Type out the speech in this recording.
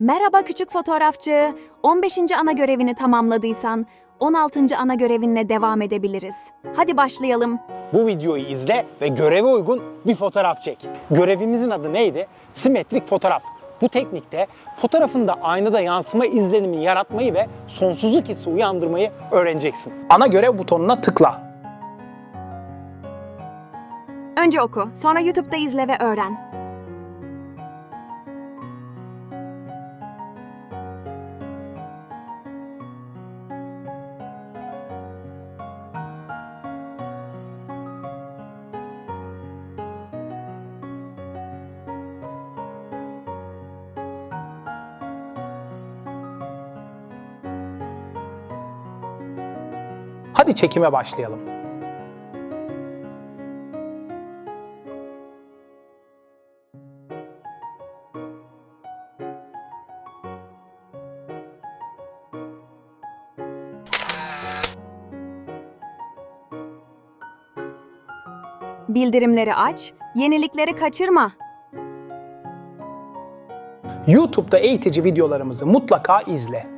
Merhaba küçük fotoğrafçı. 15. ana görevini tamamladıysan 16. ana görevinle devam edebiliriz. Hadi başlayalım. Bu videoyu izle ve göreve uygun bir fotoğraf çek. Görevimizin adı neydi? Simetrik fotoğraf. Bu teknikte fotoğrafında aynada yansıma izlenimi yaratmayı ve sonsuzluk hissi uyandırmayı öğreneceksin. Ana görev butonuna tıkla. Önce oku, sonra YouTube'da izle ve öğren. Hadi çekime başlayalım. Bildirimleri aç, yenilikleri kaçırma. YouTube'da eğitici videolarımızı mutlaka izle.